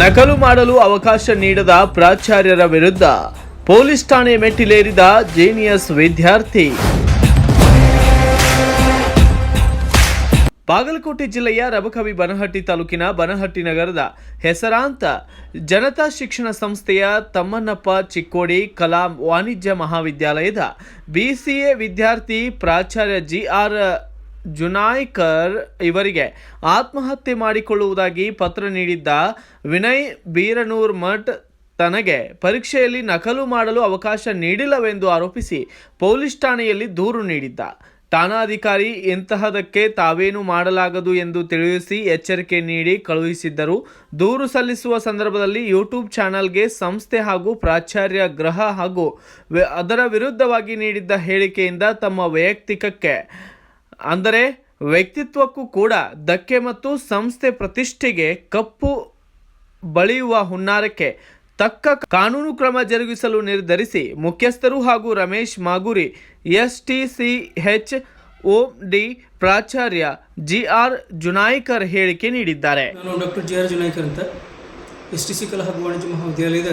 ನಕಲು ಮಾಡಲು ಅವಕಾಶ ನೀಡದ ಪ್ರಾಚಾರ್ಯರ ವಿರುದ್ಧ ಪೊಲೀಸ್ ಠಾಣೆ ಮೆಟ್ಟಿಲೇರಿದ ಜೇನಿಯಸ್ ವಿದ್ಯಾರ್ಥಿ. ಬಾಗಲಕೋಟೆ ಜಿಲ್ಲೆಯ ರಬಕವಿ ಬನಹಟ್ಟಿ ತಾಲೂಕಿನ ಬನಹಟ್ಟಿ ನಗರದ ಹೆಸರಾಂತ ಜನತಾ ಶಿಕ್ಷಣ ಸಂಸ್ಥೆಯ ತಮ್ಮನ್ನಪ್ಪ ಚಿಕ್ಕೋಡಿ ಕಲಾ ವಾಣಿಜ್ಯ ಮಹಾವಿದ್ಯಾಲಯದ ಬಿಸಿಎ ವಿದ್ಯಾರ್ಥಿ ಪ್ರಾಚಾರ್ಯ ಜಿ ಆರ್ ಜುನಾಯ್ಕರ್ ಇವರಿಗೆ ಆತ್ಮಹತ್ಯೆ ಮಾಡಿಕೊಳ್ಳುವುದಾಗಿ ಪತ್ರ ನೀಡಿದ್ದ ವಿನಯ್ ಬೀರನೂರ್ ಮಠ್ ತನಗೆ ಪರೀಕ್ಷೆಯಲ್ಲಿ ನಕಲು ಮಾಡಲು ಅವಕಾಶ ನೀಡಿಲ್ಲವೆಂದು ಆರೋಪಿಸಿ ಪೊಲೀಸ್ ಠಾಣೆಯಲ್ಲಿ ದೂರು ನೀಡಿದ್ದ. ಠಾಣಾಧಿಕಾರಿ, ಇಂತಹದಕ್ಕೆ ತಾವೇನು ಮಾಡಲಾಗದು ಎಂದು ತಿಳಿಸಿ ಎಚ್ಚರಿಕೆ ನೀಡಿ ಕಳುಹಿಸಿದ್ದರು. ದೂರು ಸಲ್ಲಿಸುವ ಸಂದರ್ಭದಲ್ಲಿ ಯೂಟ್ಯೂಬ್ ಚಾನಲ್ಗೆ ಸಂಸ್ಥೆ ಹಾಗೂ ಪ್ರಾಚಾರ್ಯ ಗ್ರಹ ಹಾಗೂ ಅದರ ವಿರುದ್ಧವಾಗಿ ನೀಡಿದ್ದ ಹೇಳಿಕೆಯಿಂದ ತಮ್ಮ ವೈಯಕ್ತಿಕಕ್ಕೆ ಅಂದರೆ ವ್ಯಕ್ತಿತ್ವಕ್ಕೂ ಕೂಡ ಧಕ್ಕೆ ಮತ್ತು ಸಂಸ್ಥೆ ಪ್ರತಿಷ್ಠೆಗೆ ಕಪ್ಪು ಬಳಿಯುವ ಹುನ್ನಾರಕ್ಕೆ ತಕ್ಕ ಕಾನೂನು ಕ್ರಮ ಜರುಗಿಸಲು ನಿರ್ಧರಿಸಿ ಮುಖ್ಯಸ್ಥರು ಹಾಗೂ Ramesh Maguri S T C H O D ಪ್ರಾಚಾರ್ಯ ಜಿ ಆರ್ ಜುನಾಯ್ಕರ್ ಹೇಳಿಕೆ ನೀಡಿದ್ದಾರೆ. ನಾನು ಡಾಕ್ಟರ್ ಜಿ ಆರ್ ಜುನಾಯ್ಕರ್ ಅಂತ. ಎಸ್ ಟಿ ಸಿ ಕಲಾ ಹಾಗೂ ವಾಣಿಜ್ಯ ಮಹಾವಿದ್ಯಾಲಯದ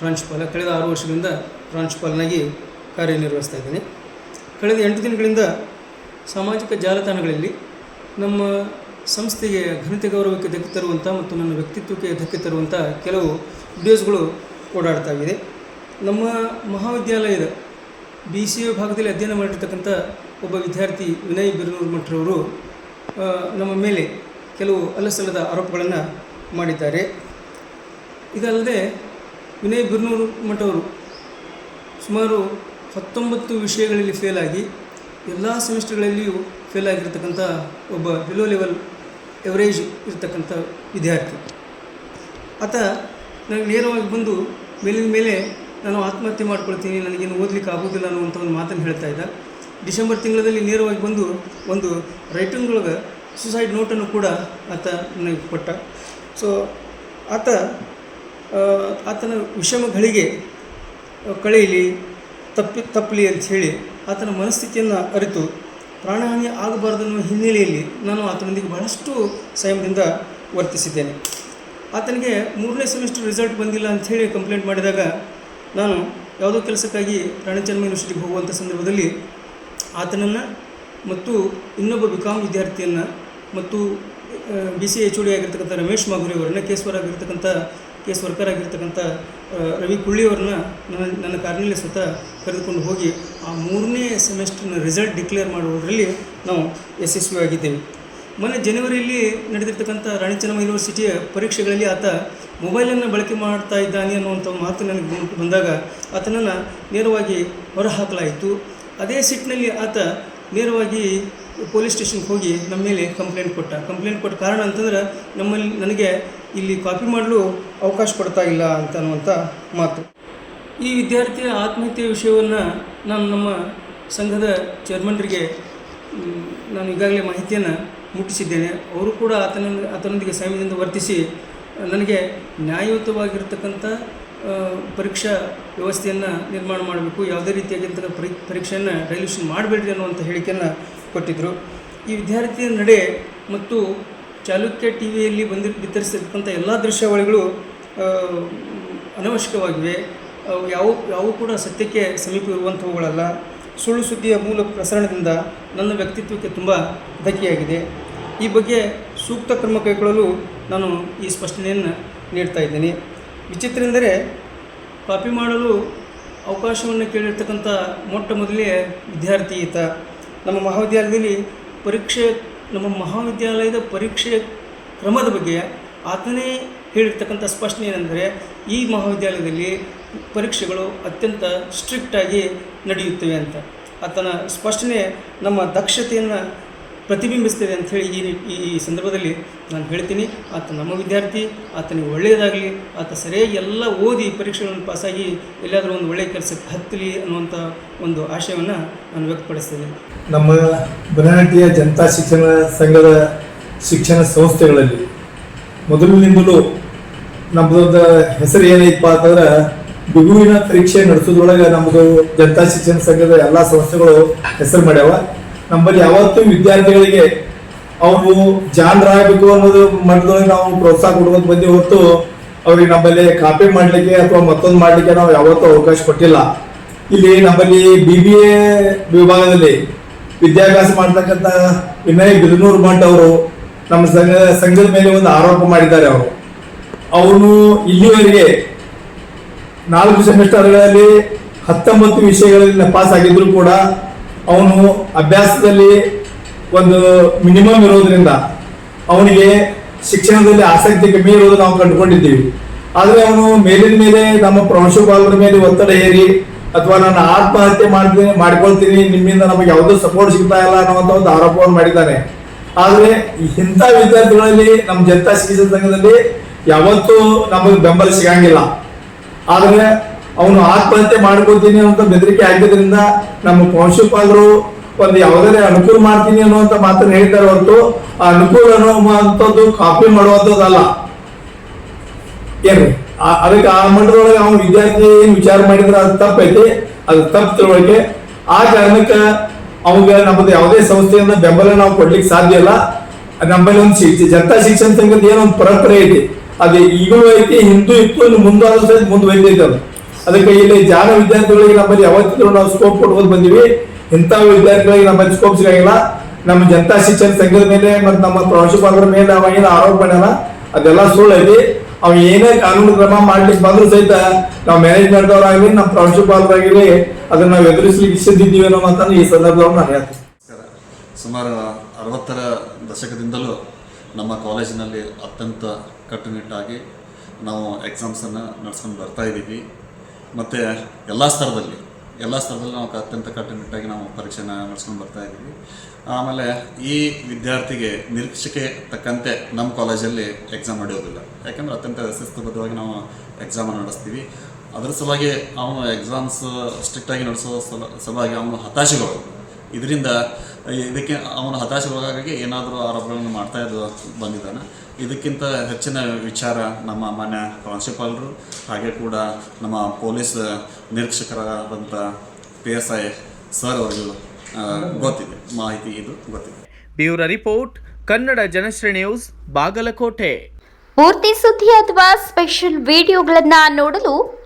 ಪ್ರಾಂಶುಪಾಲ. ಕಳೆದ ಆರು ವರ್ಷಗಳಿಂದ ಪ್ರಾಂಶುಪಾಲನಾಗಿ ಕಾರ್ಯನಿರ್ವಹಿಸ್ತಾ ಇದ್ದೀನಿ. ಕಳೆದ ಎಂಟು ದಿನಗಳಿಂದ ಸಾಮಾಜಿಕ ಜಾಲತಾಣಗಳಲ್ಲಿ ನಮ್ಮ ಸಂಸ್ಥೆಗೆ ಘನತೆ ಗೌರವಕ್ಕೆ ಧಕ್ಕೆ ತರುವಂಥ ಮತ್ತು ನನ್ನ ವ್ಯಕ್ತಿತ್ವಕ್ಕೆ ಧಕ್ಕೆ ತರುವಂಥ ಕೆಲವು ವಿಡಿಯೋಸ್ಗಳು ಓಡಾಡ್ತಾ ಇದೆ ನಮ್ಮ ಮಹಾವಿದ್ಯಾಲಯದ ಬಿ ಸಿ ಎ ವಿಭಾಗದಲ್ಲಿ ಅಧ್ಯಯನ ಮಾಡಿರ್ತಕ್ಕಂಥ ಒಬ್ಬ ವಿದ್ಯಾರ್ಥಿ ವಿನಯ್ ಬಿರ್ನೂರ್ ಮಠರವರು ನಮ್ಮ ಮೇಲೆ ಕೆಲವು ಅಲ್ಲಸಲ್ಲದ ಆರೋಪಗಳನ್ನು ಮಾಡಿದ್ದಾರೆ. ಇದಲ್ಲದೆ ವಿನಯ್ ಬಿರ್ನೂರು ಮಠವರು ಸುಮಾರು ಹತ್ತೊಂಬತ್ತು ವಿಷಯಗಳಲ್ಲಿ ಫೇಲಾಗಿ ಎಲ್ಲ ಸೆಮಿಸ್ಟರ್ಗಳಲ್ಲಿಯೂ ಫೇಲ್ ಆಗಿರ್ತಕ್ಕಂಥ ಒಬ್ಬ ಬಿಲೋ ಲೆವೆಲ್ ಎವರೇಜ್ ಇರ್ತಕ್ಕಂಥ ವಿದ್ಯಾರ್ಥಿ. ಆತ ನನಗೆ ನೇರವಾಗಿ ಬಂದು ಮೇಲಿನ ಮೇಲೆ ನಾನು ಆತ್ಮಹತ್ಯೆ ಮಾಡ್ಕೊಳ್ತೀನಿ, ನನಗೇನು ಓದಲಿಕ್ಕೆ ಆಗೋದಿಲ್ಲ ಅನ್ನುವಂಥ ಒಂದು ಮಾತನ್ನು ಹೇಳ್ತಾ ಇದ್ದ. ಡಿಸೆಂಬರ್ ತಿಂಗಳಲ್ಲಿ ನೇರವಾಗಿ ಬಂದು ಒಂದು ರೈಟಿಂಗ್ ಒಳಗೆ ಸುಸೈಡ್ ನೋಟನ್ನು ಕೂಡ ಆತ ನನಗೆ ಕೊಟ್ಟ. ಸೊ ಆತ ಆತನ ವಿಷಮಗಳಿಗೆ ಕಳೆಯಲಿ, ತಪ್ಪಿ, ತಪ್ಪಲಿ ಅಂತ ಹೇಳಿ ಆತನ ಮನಸ್ಥಿತಿಯನ್ನು ಅರಿತು ಪ್ರಾಣಹಾನಿ ಆಗಬಾರ್ದನ್ನುವ ಹಿನ್ನೆಲೆಯಲ್ಲಿ ನಾನು ಆತನೊಂದಿಗೆ ಬಹಳಷ್ಟು ಸಂಯಮದಿಂದ ವರ್ತಿಸಿದ್ದೇನೆ. ಆತನಿಗೆ ಮೂರನೇ ಸೆಮಿಸ್ಟರ್ ರಿಸಲ್ಟ್ ಬಂದಿಲ್ಲ ಅಂಥೇಳಿ ಕಂಪ್ಲೇಂಟ್ ಮಾಡಿದಾಗ ನಾನು ಯಾವುದೋ ಕೆಲಸಕ್ಕಾಗಿ ರಾಣಿಚನ್ಮ ಯೂನಿವರ್ಸಿಟಿಗೆ ಹೋಗುವಂಥ ಸಂದರ್ಭದಲ್ಲಿ ಆತನನ್ನು ಮತ್ತು ಇನ್ನೊಬ್ಬ ಬಿ ಕಾಮ್ ವಿದ್ಯಾರ್ಥಿಯನ್ನು ಮತ್ತು ಬಿ ಸಿ ಎಚ್ ಡಿ ಆಗಿರ್ತಕ್ಕಂಥ ರಮೇಶ್ ಮಾಗುರಿ ಅವರನ್ನ ಕೇಸ್ವರ್ ಆಗಿರ್ತಕ್ಕಂಥ ಕೇಸ್ ವರ್ಕರ್ ಆಗಿರ್ತಕ್ಕಂಥ ರವಿ ಕುಳ್ಳಿಯವ್ರನ್ನ ನನ್ನ ನನ್ನ ಕಾರ್ನಲ್ಲಿ ಸ್ವತಃ ಕರೆದುಕೊಂಡು ಹೋಗಿ ಆ ಮೂರನೇ ಸೆಮಿಸ್ಟರ್ನ ರಿಸಲ್ಟ್ ಡಿಕ್ಲೇರ್ ಮಾಡುವುದರಲ್ಲಿ ನಾವು ಯಶಸ್ವಿಯಾಗಿದ್ದೇವೆ ಮೊನ್ನೆ ಜನವರಿಯಲ್ಲಿ ನಡೆದಿರ್ತಕ್ಕಂಥ ರಾಣಿ ಚೆನ್ನಮ್ಮ ಯೂನಿವರ್ಸಿಟಿಯ ಪರೀಕ್ಷೆಗಳಲ್ಲಿ ಆತ ಮೊಬೈಲನ್ನು ಬಳಕೆ ಮಾಡ್ತಾ ಇದ್ದಾನೆ ಅನ್ನುವಂಥ ಮಾತು ನನಗೆ ಬಂದಾಗ ಆತನನ್ನು ನೇರವಾಗಿ ಹೊರಹಾಕಲಾಯಿತು. ಅದೇ ಸಿಟ್ಟಿನಲ್ಲಿ ಆತ ನೇರವಾಗಿ ಪೊಲೀಸ್ ಸ್ಟೇಷನ್ಗೆ ಹೋಗಿ ನಮ್ಮ ಮೇಲೆ ಕಂಪ್ಲೇಂಟ್ ಕೊಟ್ಟ. ಕಂಪ್ಲೇಂಟ್ ಕೊಟ್ಟ ಕಾರಣ ಅಂತಂದ್ರೆ ನಮ್ಮಲ್ಲಿ ನನಗೆ ಇಲ್ಲಿ ಕಾಪಿ ಮಾಡಲು ಅವಕಾಶ ಕೊಡ್ತಾ ಇಲ್ಲ ಅಂತ ಅನ್ನುವಂಥ ಮಾತು. ಈ ವಿದ್ಯಾರ್ಥಿಯ ಆತ್ಮಹತ್ಯೆ ವಿಷಯವನ್ನು ನಾನು ನಮ್ಮ ಸಂಘದ ಚೇರ್ಮನ್ರಿಗೆ ನಾನು ಈಗಾಗಲೇ ಮಾಹಿತಿಯನ್ನು ಮುಟ್ಟಿಸಿದ್ದೇನೆ. ಅವರು ಕೂಡ ಆತನ ಆತನೊಂದಿಗೆ ಸಂಯಮದಿಂದ ವರ್ತಿಸಿ, ನನಗೆ ನ್ಯಾಯಯುತವಾಗಿರ್ತಕ್ಕಂಥ ಪರೀಕ್ಷಾ ವ್ಯವಸ್ಥೆಯನ್ನು ನಿರ್ಮಾಣ ಮಾಡಬೇಕು, ಯಾವುದೇ ರೀತಿಯಾಗಿರ್ತಕ್ಕಂಥ ಪರಿ ಪರೀಕ್ಷೆಯನ್ನು ಡೈಲ್ಯೂಷನ್ ಮಾಡಬೇಡ್ರಿ ಅನ್ನುವಂಥ ಹೇಳಿಕೆಯನ್ನು ಕೊಟ್ಟಿದ್ದರು ಈ ವಿದ್ಯಾರ್ಥಿಯ ನಡೆ ಮತ್ತು ಚಾಲುಕ್ಯ ಟಿ ವಿಯಲ್ಲಿ ಬಂದಿ, ಬಿತ್ತರಿಸಿರ್ತಕ್ಕಂಥ ಎಲ್ಲ ದೃಶ್ಯಾವಳಿಗಳು ಅನವಶ್ಯಕವಾಗಿವೆ. ಯಾವ ಯಾವ ಕೂಡ ಸತ್ಯಕ್ಕೆ ಸಮೀಪ ಇರುವಂಥವುಗಳಲ್ಲ. ಸುಳ್ಳು ಸುದ್ದಿಯ ಮೂಲ ಪ್ರಸರಣದಿಂದ ನನ್ನ ವ್ಯಕ್ತಿತ್ವಕ್ಕೆ ತುಂಬ ಧಕ್ಕೆಯಾಗಿದೆ. ಈ ಬಗ್ಗೆ ಸೂಕ್ತ ಕ್ರಮ ಕೈಗೊಳ್ಳಲು ನಾನು ಈ ಸ್ಪಷ್ಟನೆಯನ್ನು ನೀಡ್ತಾ ಇದ್ದೇನೆ. ವಿಚಿತ್ರ ಎಂದರೆ, ಕಾಪಿ ಮಾಡಲು ಅವಕಾಶವನ್ನು ಕೇಳಿರ್ತಕ್ಕಂಥ ಮೊಟ್ಟ ಮೊದಲೇ ವಿದ್ಯಾರ್ಥಿ ಈತ. ನಮ್ಮ ಮಹಾವಿದ್ಯಾಲಯದಲ್ಲಿ ಪರೀಕ್ಷೆ, ನಮ್ಮ ಮಹಾವಿದ್ಯಾಲಯದ ಪರೀಕ್ಷೆ ಕ್ರಮದ ಬಗ್ಗೆ ಆತನೇ ಹೇಳಿರ್ತಕ್ಕಂಥ ಸ್ಪಷ್ಟನೆ ಏನೆಂದರೆ, ಈ ಮಹಾವಿದ್ಯಾಲಯದಲ್ಲಿ ಪರೀಕ್ಷೆಗಳು ಅತ್ಯಂತ ಸ್ಟ್ರಿಕ್ಟಾಗಿ ನಡೆಯುತ್ತವೆ ಅಂತ. ಆತನ ಸ್ಪಷ್ಟನೆ ನಮ್ಮ ದಕ್ಷತೆಯನ್ನು ಹೇಳಿ ಈ ಈ ಈ ಸಂದರ್ಭದಲ್ಲಿ ನಾನು ಹೇಳ್ತೀನಿ. ಆತ ನಮ್ಮ ವಿದ್ಯಾರ್ಥಿ ಆತನಿಗೆ ಒಳ್ಳೆಯದಾಗಲಿ, ಆತ ಸರಿಯಾಗಿ ಎಲ್ಲ ಓದಿ ಪರೀಕ್ಷೆಗಳನ್ನು ಪಾಸಾಗಿ ಎಲ್ಲಾದರೂ ಒಂದು ಒಳ್ಳೆಯ ಕೆಲಸಕ್ಕೆ ಹತ್ತಲಿ ಅನ್ನುವಂಥ ಒಂದು ಆಶಯವನ್ನು ನಾನು ವ್ಯಕ್ತಪಡಿಸ್ತೇನೆ. ನಮ್ಮ ಬನಹಟ್ಟಿಯ ಜನತಾ ಶಿಕ್ಷಣ ಸಂಘದ ಶಿಕ್ಷಣ ಸಂಸ್ಥೆಗಳಲ್ಲಿ ಮೊದಲಿನಿಂದಲೂ ನಮ್ಮದೊಂದು ಹೆಸರು ಏನೈತಪ್ಪ ಅಂತಂದ್ರೆ, ಬಿಗುವಿನ ಪರೀಕ್ಷೆ ನಡೆಸೋದ್ರೊಳಗೆ ನಮ್ಮದು ಜನತಾ ಶಿಕ್ಷಣ ಸಂಘದ ಎಲ್ಲ ಸಂಸ್ಥೆಗಳು ಹೆಸರು ಮಾಡ್ಯಾವ. ನಮ್ಮಲ್ಲಿ ಯಾವತ್ತೂ ವಿದ್ಯಾರ್ಥಿಗಳಿಗೆ ಅವರು ಜಾಣರಾಗಬೇಕು ಅನ್ನೋದು ಮಟ್ಟದೊಳಗೆ ನಾವು ಪ್ರೋತ್ಸಾಹ ಕೊಡುವಂತ ಬಂದಿ ಹೊರತು ಅವ್ರಿಗೆ ನಮ್ಮಲ್ಲಿ ಕಾಪಿ ಮಾಡ್ಲಿಕ್ಕೆ ಅಥವಾ ಮತ್ತೊಂದು ಮಾಡ್ಲಿಕ್ಕೆ ನಾವು ಯಾವತ್ತೂ ಅವಕಾಶ ಕೊಟ್ಟಿಲ್ಲ. ಇಲ್ಲಿ ನಮ್ಮಲ್ಲಿ ಬಿ ಬಿ ಎ ವಿಭಾಗದಲ್ಲಿ ವಿದ್ಯಾಭ್ಯಾಸ ಮಾಡ್ತಕ್ಕಂಥ ವಿನಯ್ ಬಿದನೂರು ಭಟ್ ಅವರು ನಮ್ಮ ಸಂಘ, ಸಂಘದ ಮೇಲೆ ಒಂದು ಆರೋಪ ಮಾಡಿದ್ದಾರೆ ಅವರು. ಅವನು ಇಲ್ಲಿವರೆಗೆ ನಾಲ್ಕು ಸೆಮಿಸ್ಟರ್ಗಳಲ್ಲಿ ಹತ್ತೊಂಬತ್ತು ವಿಷಯಗಳಲ್ಲಿ ಪಾಸ್ ಆಗಿದ್ರು ಕೂಡ ಅವನು ಅಭ್ಯಾಸದಲ್ಲಿ ಒಂದು ಮಿನಿಮಮ್ ಇರೋದ್ರಿಂದ ಅವನಿಗೆ ಶಿಕ್ಷಣದಲ್ಲಿ ಆಸಕ್ತಿ ಕಮ್ಮಿ ಇರೋದು ನಾವು ಕಂಡುಕೊಂಡಿದ್ದೀವಿ. ಆದರೆ ಅವನು ಮೇಲಿನ ಮೇಲೆ ನಮ್ಮ ಪ್ರಾಂಶುಪಾಲರ ಮೇಲೆ ಒತ್ತಡ ಏರಿ ಅಥವಾ ನಾನು ಆತ್ಮಹತ್ಯೆ ಮಾಡ್ತೀನಿ ಮಾಡ್ಕೊಳ್ತೀನಿ, ನಿಮ್ಮಿಂದ ನಮಗೆ ಯಾವುದೂ ಸಪೋರ್ಟ್ ಸಿಗ್ತಾ ಇಲ್ಲ ಅನ್ನುವಂಥ ಒಂದು ಆರೋಪವನ್ನು ಮಾಡಿದ್ದಾನೆ. ಆದರೆ ಇಂಥ ವಿದ್ಯಾರ್ಥಿಗಳಲ್ಲಿ ನಮ್ಮ ಜನತಾ ಶಿಕ್ಷಣ ಸಂಘದಲ್ಲಿ ಯಾವತ್ತೂ ನಮಗೆ ಬೆಂಬಲ ಸಿಗಂಗಿಲ್ಲ. ಆದ್ರೆ ಅವನು ಆತ್ಮಹತ್ಯೆ ಮಾಡ್ಕೋತೀನಿ ಅಂತ ಬೆದರಿಕೆ ಆಗಿದ್ರಿಂದ ನಮ್ಮ ಪ್ರಾಂಶುಪಾಲರು ಒಂದು ಯಾವುದೇ ಅನುಕೂಲ ಮಾಡ್ತೀನಿ ಅನ್ನುವಂತ ಮಾತನ್ನ ಹೇಳ್ತಾರೆ ಹೊರತು ಆ ಅನುಕೂಲ ಅನ್ನುವಂಥದ್ದು ಕಾಪಿ ಮಾಡುವಂಥದ್ದಲ್ಲ. ಏನ್ರಿ? ಆ- ಅದಕ್ಕೆ ಆ ಮಟ್ಟದೊಳಗೆ ಅವನು ವಿದ್ಯಾರ್ಥಿ ಏನ್ ವಿಚಾರ ಮಾಡಿದ್ರೆ ಅದು ತಪ್ಪೈತಿ, ಅದು ತಪ್ಪು ತಿಳುವಳಿಕೆ. ಆ ಕಾರಣಕ್ಕೆ ಅವಾಗ ನಮ್ಮದು ಯಾವುದೇ ಸಂಸ್ಥೆಯಿಂದ ಬೆಂಬಲ ನಾವು ಕೊಡ್ಲಿಕ್ಕೆ ಸಾಧ್ಯ ಇಲ್ಲ. ನಮ್ಮಲ್ಲಿ ಒಂದು ಶಿಕ್ಷೆ ಜನತಾ ಶಿಕ್ಷಣ ಸಂಘದ ಏನೋ ಒಂದು ಪರಂಪರೆ ಐತಿ. ಅದು ಈಗಲೂ ಐತಿ, ಹಿಂದೂ ಇತ್ತು ಮುಂದಾದ್ರೂ ಸಹಿತ ಮುಂದುವರಿತೈತಿ ಅದು. ಅದಕ್ಕೆ ಇಲ್ಲಿ ಜಾನ ವಿದ್ಯಾರ್ಥಿಗಳಿಗೆ ನಮ್ಮಲ್ಲಿ ಯಾವತ್ತಿದ್ರು ನಾವು ಸ್ಕೋಪ್ ಕೊಡ್ಬೋದು ಬಂದಿವಿ. ಇಂಥ ವಿದ್ಯಾರ್ಥಿಗಳಿಗೆ ನಮ್ಮಲ್ಲಿ ಸ್ಕೋಪ್ ಸಿಗಂಗಿಲ್ಲ. ನಮ್ಮ ಜನತಾ ಶಿಕ್ಷಣ ಸಂಘದ ಮೇಲೆ ಮತ್ತು ನಮ್ಮ ಪ್ರಾಂಶುಪಾಲರ ಮೇಲೆ ಅವ ಏನು ಆರೋಪ ಮಾಡ್ಯಾನ, ಅದೆಲ್ಲ ಸುಳ್ಳು ಐತಿ ಅವ್ ಏನೇ ಕಾನೂನು ಕ್ರಮ ಮಾಡ್ಲಿಕ್ಕೆ ಬಂದ್ರು ಸಹಿತ ನಾವು ಮ್ಯಾನೇಜ್ಮೆಂಟ್ ಅವರಾಗಲಿ ನಮ್ಮ ಪ್ರಾಂಶುಪಾಲರಾಗಿರ್ಲಿ ಅದನ್ನ ನಾವು ಎದುರಿಸ್ಲಿಕ್ಕೆ ಅನ್ನೋ ಮಾತನ್ನು ಈ ಸಂದರ್ಭವನ್ನು ನಾನು ಹೇಳ್ತೀನಿ ಸುಮಾರು ಅರವತ್ತರ ದಶಕದಿಂದಲೂ ನಮ್ಮ ಕಾಲೇಜಿನಲ್ಲಿ ಅತ್ಯಂತ ಕಟ್ಟುನಿಟ್ಟಾಗಿ ನಾವು ಎಕ್ಸಾಮ್ಸನ್ನು ನಡೆಸ್ಕೊಂಡು ಬರ್ತಾ ಇದ್ದೀವಿ. ಮತ್ತು ಎಲ್ಲ ಸ್ತರದಲ್ಲಿ ಎಲ್ಲ ಸ್ತರದಲ್ಲಿ ನಾವು ಅತ್ಯಂತ ಕಟ್ಟುನಿಟ್ಟಾಗಿ ನಾವು ಪರೀಕ್ಷೆನ ನಡೆಸ್ಕೊಂಡು ಬರ್ತಾ ಇದ್ದೀವಿ. ಆಮೇಲೆ ಈ ವಿದ್ಯಾರ್ಥಿಗೆ ನಿರೀಕ್ಷೆಗೆ ತಕ್ಕಂತೆ ನಮ್ಮ ಕಾಲೇಜಲ್ಲಿ ಎಕ್ಸಾಮ್ ನಡೆಯೋದಿಲ್ಲ. ಯಾಕಂದರೆ ಅತ್ಯಂತ ಶಿಸ್ತುಬದ್ಧವಾಗಿ ನಾವು ಎಕ್ಸಾಮನ್ನು ನಡೆಸ್ತೀವಿ. ಅದರ ಸಲುವಾಗಿ ಅವನು ಎಕ್ಸಾಮ್ಸ್ ಸ್ಟ್ರಿಕ್ಟಾಗಿ ನಡೆಸೋ ಸಲ, ಸಲುವಾಗಿ ಅವನು ಹತಾಶೆಗಳು ಇದರಿಂದ ಇದಕ್ಕೆ ಅವನು ಹತಾಶೆಗೊಳಗಾಗಿ ಏನಾದರೂ ಆರೋಪಗಳನ್ನು ಮಾಡ್ತಾ ಇದ್ದು ಬಂದಿದ್ದಾನೆ. ಇದಕ್ಕಿಂತ ಹೆಚ್ಚಿನ ವಿಚಾರ ನಮ್ಮ ಮಾನ್ಯ ಪ್ರಾಂಶುಪಾಲರು ಹಾಗೆ ಕೂಡ ನಮ್ಮ ಪೊಲೀಸ್ ನಿರೀಕ್ಷಕರಾದಂಥ ಪಿ ಎಸ್ ಐ ಸರ್ ಅವರಿಗೂ ಗೊತ್ತಿದೆ. ಮಾಹಿತಿ ಇದು ಗೊತ್ತಿದೆ. Bureau report Kannada Janashree news Bagalkot. ಪೂರ್ತಿ ಸುದ್ದಿ ಅಥವಾ ಸ್ಪೆಷಲ್ ವಿಡಿಯೋಗಳನ್ನು ನೋಡಲು